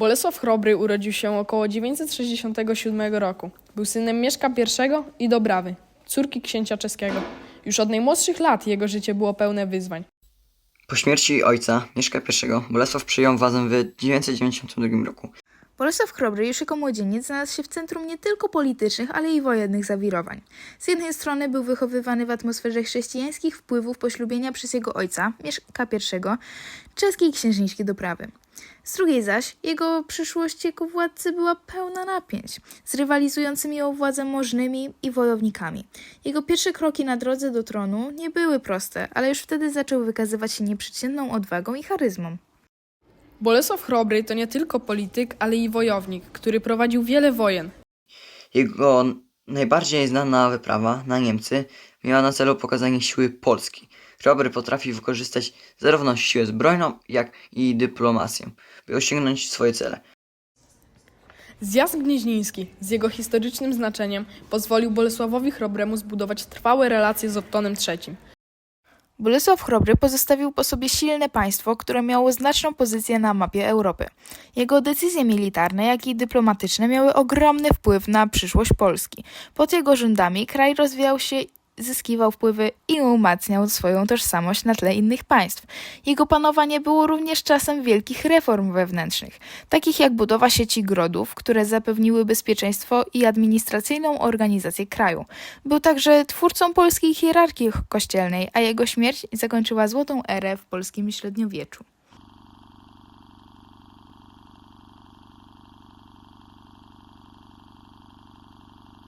Bolesław Chrobry urodził się około 967 roku. Był synem Mieszka I i Dobrawy, córki księcia czeskiego. Już od najmłodszych lat jego życie było pełne wyzwań. Po śmierci ojca, Mieszka I, Bolesław przyjął władzę w 992 roku. Bolesław Chrobry już jako młodzieniec znalazł się w centrum nie tylko politycznych, ale i wojennych zawirowań. Z jednej strony był wychowywany w atmosferze chrześcijańskich wpływów poślubienia przez jego ojca, Mieszka I, czeskiej księżniczki Doprawy. Z drugiej zaś, jego przyszłość jako władcy była pełna napięć, z rywalizującymi o władzę możnymi i wojownikami. Jego pierwsze kroki na drodze do tronu nie były proste, ale już wtedy zaczął wykazywać się nieprzeciętną odwagą i charyzmą. Bolesław Chrobry to nie tylko polityk, ale i wojownik, który prowadził wiele wojen. Jego najbardziej znana wyprawa na Niemcy miała na celu pokazanie siły Polski. Chrobry potrafi wykorzystać zarówno siłę zbrojną, jak i dyplomację, by osiągnąć swoje cele. Zjazd Gnieźniński z jego historycznym znaczeniem pozwolił Bolesławowi Chrobremu zbudować trwałe relacje z Ottonem III. Bolesław Chrobry pozostawił po sobie silne państwo, które miało znaczną pozycję na mapie Europy. Jego decyzje militarne, jak i dyplomatyczne miały ogromny wpływ na przyszłość Polski. Pod jego rządami kraj rozwijał się, zyskiwał wpływy i umacniał swoją tożsamość na tle innych państw. Jego panowanie było również czasem wielkich reform wewnętrznych, takich jak budowa sieci grodów, które zapewniły bezpieczeństwo i administracyjną organizację kraju. Był także twórcą polskiej hierarchii kościelnej, a jego śmierć zakończyła złotą erę w polskim średniowieczu.